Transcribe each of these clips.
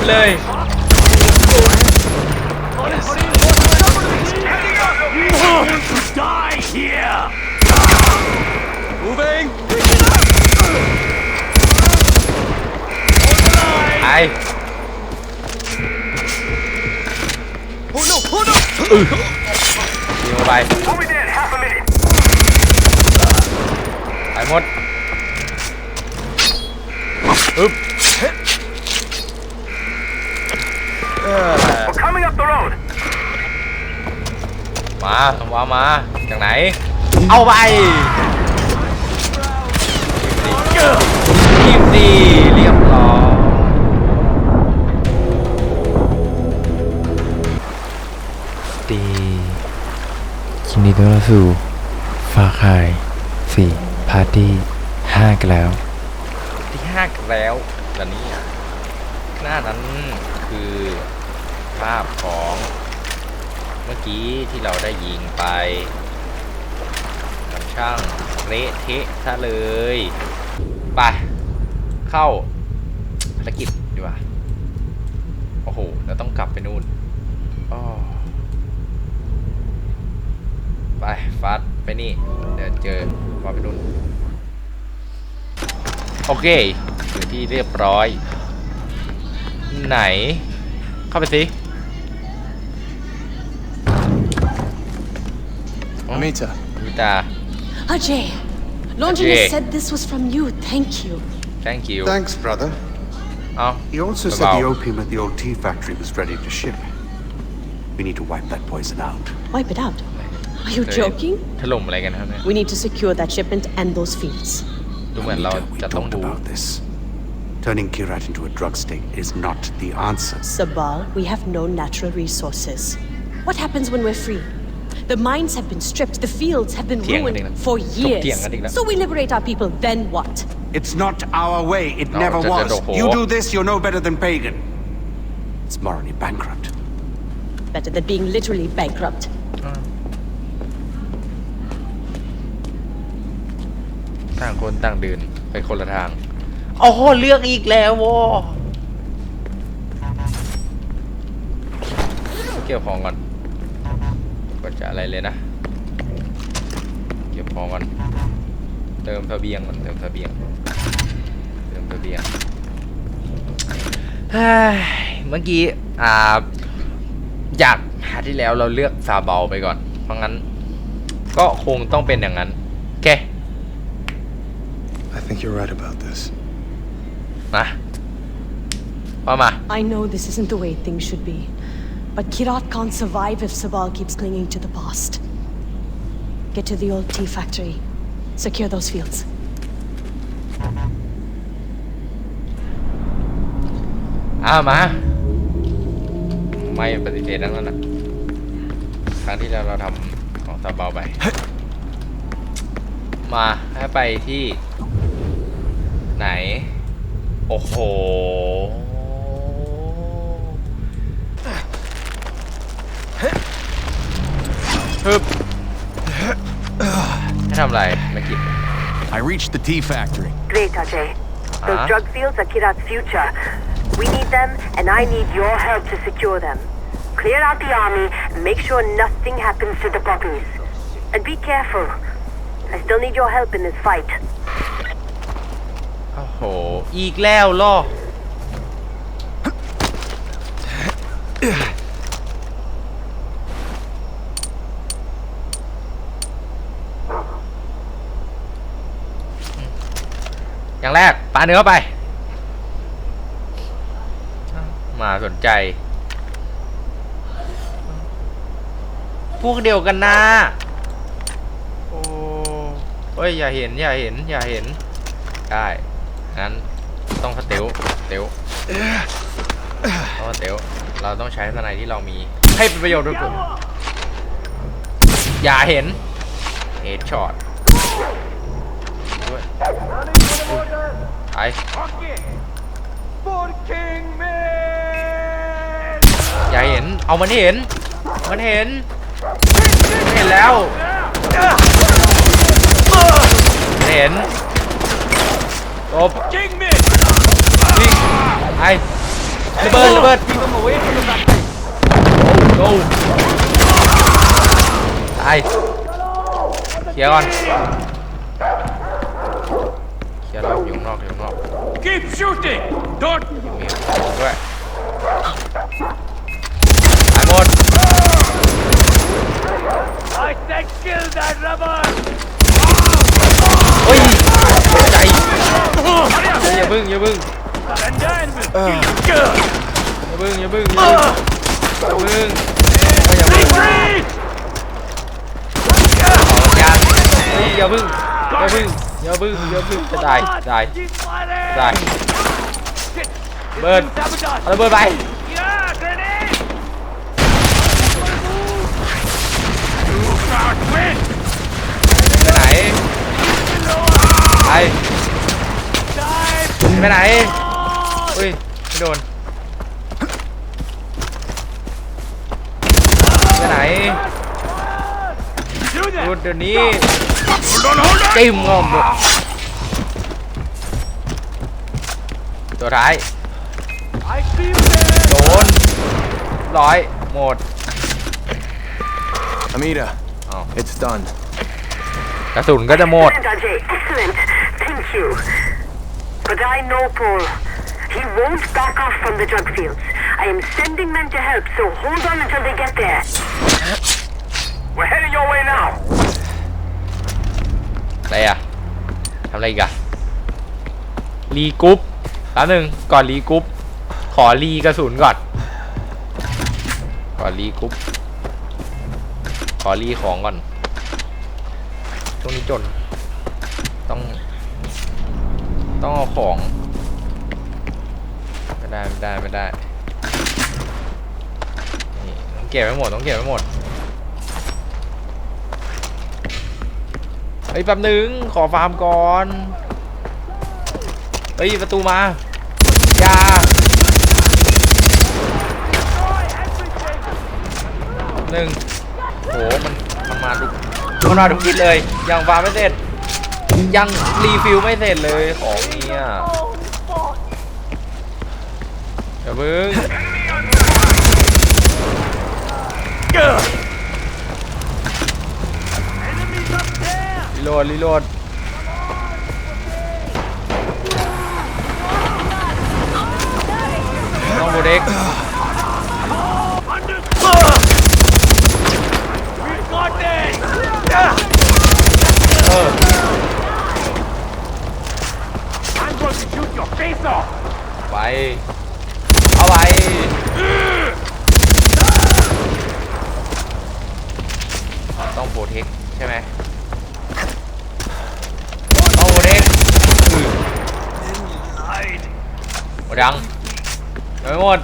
ไปเลย Die here! Moving! ไอ Oh no! Oh no! ยิงเข้าไป Over there, half a minute. ไปหมดอึ๊บ มาว่ามา จากไหน เอาไปทีมดี เรียบร้อยดียินดีต้อนรับสู่ฟาคายสี่พาร์ตี้ห้ากันแล้ว ที่ห้ากันแล้วตอนนี้อะหน้านั้นคือภาพของ เมื่อกี้ที่เราได้ยิงไปมันช่างเละเทะซะเลยไปเข้าภารกิจดีกว่าโอ้โหเราต้องกลับไปนู่นไปฟัดไปนี่ เดี๋ยวเจอว่าไปนู่นโอเคถึงที่เรียบร้อย ไหน เข้าไปสิ Amita, มิตา Ajay, Longinus Ajay. said this was from you. Thank you. thank you Thanks, brother. เอา He also said the Wow. opium at the old tea factory was ready to ship. We need to wipe that poison out. Wipe it out. Are you เคย joking? ถล่มอะไรกันครับเนี่ย We need to secure that shipment and those fields. ดูเหมือนเรา Anita, we จะต้อง talked ดู about this. Turning Kirat into a drug state is not the answer. Sabal, we have no natural resources. What happens when we're free? The mines have been stripped, the fields have been เถียงกัน ruined อีกแล้ว for ถกเถียง years. กันอีกแล้ว So we liberate our people, then what? It's not our way. It No, never it's a- was. it's a You whore. do this, you're no better than pagan. It's morally bankrupt. Better than being literally bankrupt. ต่างคนต่างเดินไปคนละทางโอ้โหเลือกอีกแล้วโวเก็บของก่อน ก็จะอะไรเลยนะ เก็บของก่อน เติมเสบียงก่อนเติมเสบียง เติมเสบียงเฮ้ยเมื่อกี้อ่าจากหาที่แล้วเราเลือกซาเบาไปก่อน เพราะงั้น ก็คงต้องเป็นอย่างนั้นโอเค I think you're right about this. มาว่ามา I know this isn't the way things should be, but Kirat can't survive if Sabal keeps clinging to the past. Get to the old tea factory. Secure those fields. อ้าวมา ไม่ปฏิเสธทั้งนั้นนะครั้งที่แล้วเราทำของซาเบาไป มาให้ไปที่ ไหน โอ้โห ฮึบให้ทำอะไรไม่กิน I reached the tea factory. Great, Ajay. Those Uh-huh. drug fields are Kirat's future. We need them, and I need your help to secure them. Clear out the army and make sure nothing happens to the puppies. And be careful. I still need your help in this fight. โอ้โห อีกแล้วเหรอ อย่างแรกปาเนื้อไป มาสนใจ พวกเดียวกันนะโอ้เฮ้ย อย่าเห็น อย่าเห็น อย่าเห็น ได้ งั้น ต้องสเตลสเตลต้องสเตลเราต้องใช้สไนที่เรามี ให้เป็นประโยชน์ด้วยกันอย่าเห็นเฮดช็อต Okay. For King Man. อย่าเห็น เอามันเห็น มันเห็นมันเห็นแล้ว เห็นตบวิ่งไอ้ระเบิดระเบิด Keep him away from the factory. โอ้ตายเคลียก่อนเคลียร์แล้วอยู่ข้างนอกอยู่ข้างนอก Keep shooting. Don't มีของด้วยตายหมด I said kill that rubber. เฮ้ยตกใจอย่าบึ้งอย่าบึ้ง Surrender and we'll kill you. อย่าบึ้งอย่าบึ้งอย่าบึ้งอย่าบึ้งเฮ้ยอย่าบึ้งขอสัญญาณเฮ้ยอย่าบึ้งอย่าบึ้งอย่าบึ้งอย่าบึ้งจะตายจะตาย Keep firing. จะตาย Shit. It's Bird. been sabotaged. เอาระเบิดไป Yeah, grenade. You can't win. ไปไหนไป Time. ไปไหนอุ้ยไม่โดนไปไหน Do หยุด that. เดี๋ยวนี้ Hold on, hold on. จิ้มงอมหมดตัวท้าย I see you there. โดนร้อยหมด Amita, Oh. it's done. กระสุนก็จะหมด Excellent, Ajay. Excellent. Thank you. But I know Paul. He won't back off from the drug fields. I am sending men to help, so hold on until they get there. We're heading your way now. อะไรอะทำอะไรอีกอะรีกรุ๊ปแป๊บหนึงก่อนรีกรุ๊ปขอรีกระสุนก่อน ก่อนรีกรุ๊ปขอรีของก่อนช่วงนี้จน ต้อง ต้องเอาของ ไม่ได้ ไม่ได้ ไม่ได้ นี่ต้องเก็บไว้หมด ต้องเก็บไว้หมด เฮ้ยแป๊บนึง ขอฟาร์มก่อน เฮ้ย ประตูมา อย่า หนึ่งโห มันมันมาทุมันมาทุกทิศเลย ยังฟาร์มไม่เสร็จ ยังรีฟิลไม่เสร็จเลยของเนี่ยอย่าเพิ่ง รีโหลดรีโหลดต้องโบเด็กเออ I'm going to shoot your face off. ไป เอาไป ต้องโปรเทคใช่ไหมต้องโปรเทคอือหมด ยังยังไม่หมด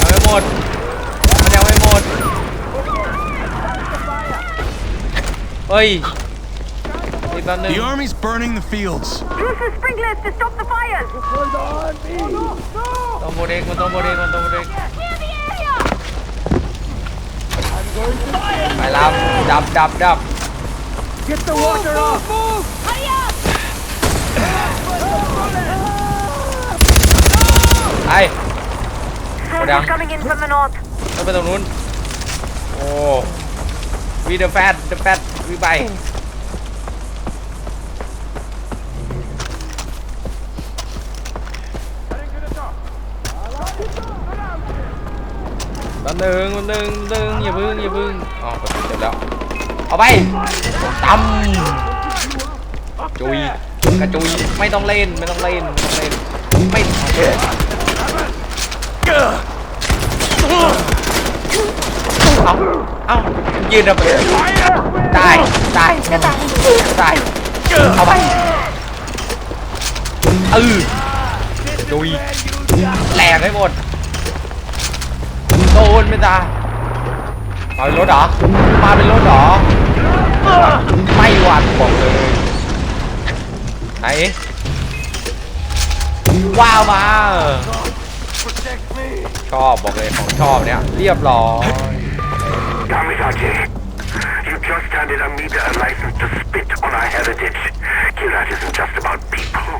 ยังไม่หมดมันยังไม่หมดเฮ้ยอีกแป๊บนึง The army's burning the fields. Use the sprinklers to stop the fires. ต้องโปรเทคมันต้องโปรเทคมันต้องโปรเทคไปรับดับดับดับ Get the water off. ไป Soldiers down. coming in from the north. แล้วไปตรงนู้น โอ้วีเดอะแฟตเดอะแฟตวีไป แป๊บหนึงแป๊บหนึงแป๊บหนึงอย่าพึ่งอย่าพึ่งอ๋อกดติดเสร็จแล้ว เอาไปตำจุยกระจุยไม่ต้องเล่นไม่ต้องเล่นไม่ต้องเล่นไม่ต้องเล่นเอาเอายื นระเบิดตายตายตายตายเอาไปเออจุยแหลกให้หมดโดนไม่ตามาเป็นรถเหรอมาเป็นรถเหรอไม่หวั่นบอกเลยไหนว้าวมาชอบบอกเลยของชอบเนี่ยเรียบร้อย Damn it, Ajay. You just handed Amita a license to spit on our heritage. Kirat isn't just about people.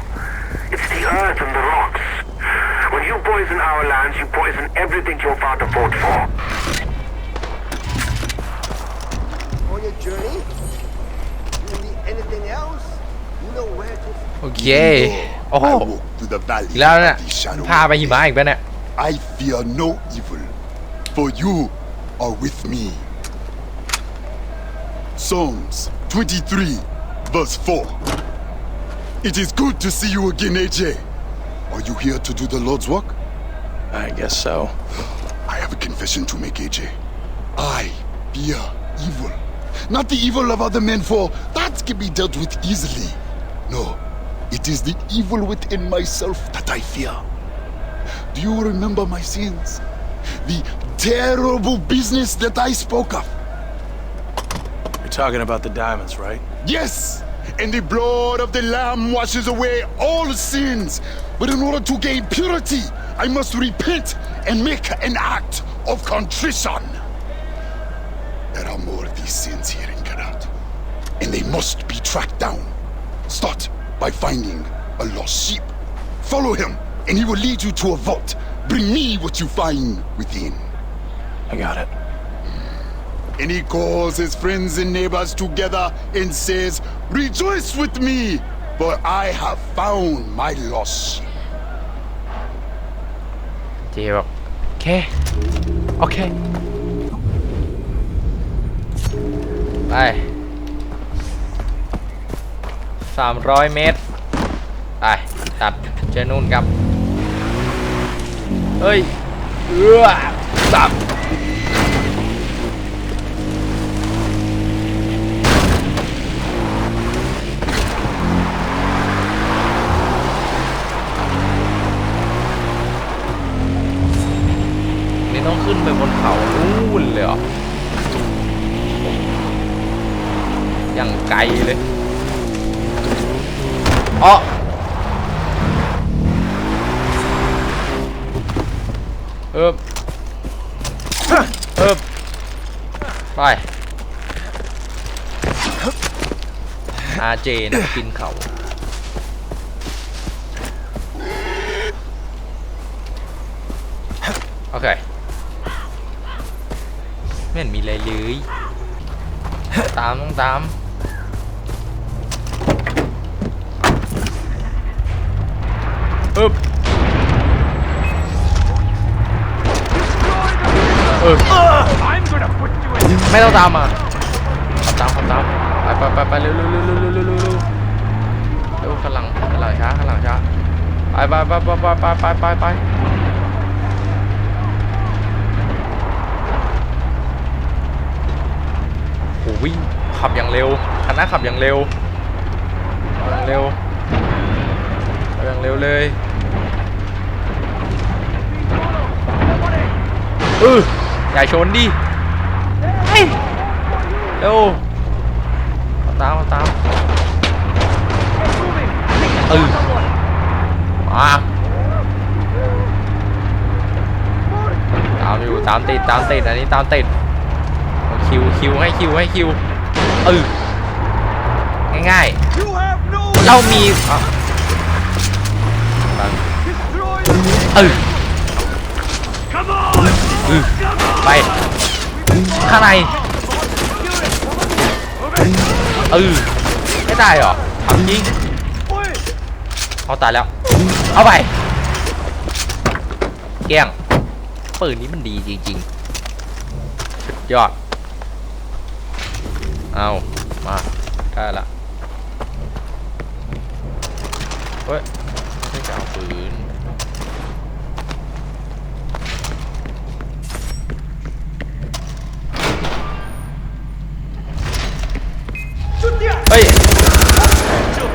It's the earth and the rocks. When you poison our lands, you poison everything your father fought for. On your journey, you need anything else? You know where to โอเค โอ้โห I walk through the อี valley กแล้วเนี่ย of the shadow. พาไปหิมะอีกแล้วเนี่ย I fear no evil, for you are with me. Psalms 23, verse 4. It is good to see you again, AJ. Are you here to do the Lord's work? I guess so. I have a confession to make, AJ. I fear evil. Not the evil of other men, for that can be dealt with easily. No, it is the evil within myself that I fear. Do you remember my sins? The terrible business that I spoke of? Talking about the diamonds, right? Yes! And the blood of the Lamb washes away all sins. But in order to gain purity, I must repent and make an act of contrition. There are more of these sins here in Karat. And they must be tracked down. Start by finding a lost sheep. Follow him, and he will lead you to a vault. Bring me what you find within. I got it. And he calls his friends and neighbors together and says, Rejoice with me, for I have found my lost sheep. เจบอกโอเค โอเค ไปสามร้อยเมตร ไป ตัดเจอนู่นครับ เฮ้ย เอื้อสับ ต้องขึ้นไปบนเขานู่นเลยเหรออย่างไกลเลยอ๋อเอิบเอิบไป อาเจนะกินเขาโอเค ไม่เห็นมีอะไรเลยตามต้องตามอึบอึบ I'm gonna put you in. ไม่ต้องตามมาขับตามขับตามไปไปไปไปเร็วเร็วเร็วเร็วเร็วเร็วเร็วเร็วเร็วข้างหลังข้างหลังช้าข้างหลังช้าไปไปไปไปไปไปไปไปไปโหวิ่งขับอย่างเร็วคันหน้าขับอย่างเร็วขับอย่างเร็วขับอย่างเร็วเลยเอออย่าชนดิเฮ้ยเร็วเอาตามเอาตามเออมาตามอยู่ตามติดตามติดอันนี้ตามติด คิวคิวให้คิวให้คิวเออง่ายๆเรามีอะ destroy. เออไปข้างในเออไม่ได้เหรอทำจริงเอาตายแล้ว เอาไปเกลี้ยงปืนนี้มันดีจริงๆสุดยอด เอามาได้ละเฮ้ยไม่จะเอาปืน เฮ้ย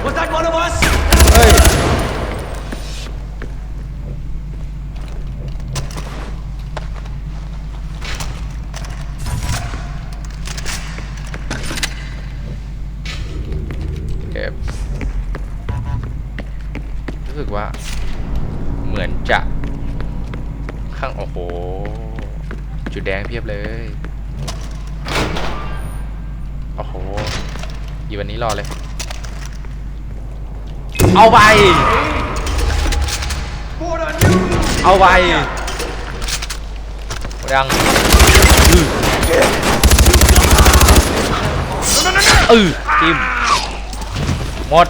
Was that one of us? เฮ้ย เก็บ ว่า เหมือนจะข้างโอ้โห จุดแดงเพียบเลย โอ้โหอยู่วันนี้รอเลย เอาไป เอาไปยังอืออจิ้มด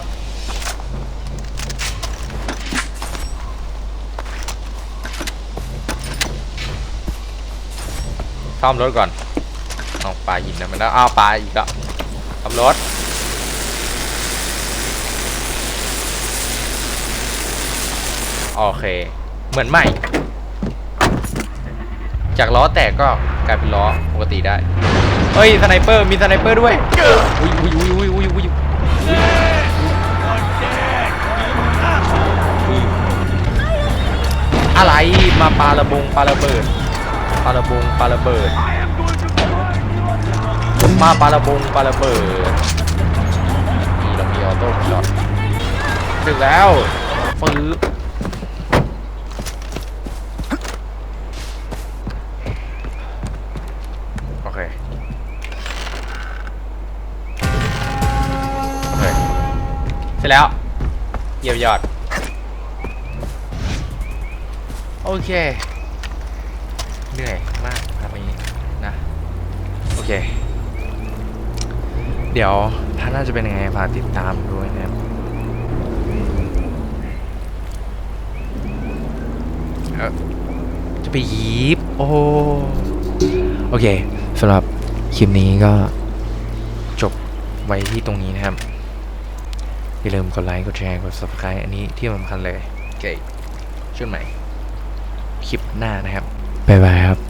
ซ่อมรถก่อนเอาปลาหินนะมันแล้วอ้าวปลาอีกแล้วซ่อมรถโอเคเหมือนใหม่ จากล้อแตกก็กลายเป็นล้อปกติได้เฮ้ยสไนเปอร์มีสไนเปอร์ด้วยอุ้ยอุ้ยอุ้ยอุ้ยอุ้ยอะไรมาปาระบงปาระเบิด ปาระบงปาระเบิด มาปาระบงปาระเบิดนี่เรามีออโต้ช็อตถึงแล้วฟื้นโอเค โอเค เสร็จแล้ว เยี่ยมยอด โอเค เหนื่อยมากครับวันนี้นะ โอ เค เดี๋ยวถ้าน่าจะเป็นยังไงฝากติดตามด้วยนะครับจะไปยีบโอ้โอเคสำหรับคลิปนี้ก็จบไว้ที่ตรงนี้นะครับอย่าลืมกดไลค์กดแชร์กด subscribe อันนี้ที่สำคัญเลยโอเคชุดใหม่คลิปหน้านะครับบ๊ายบายครับ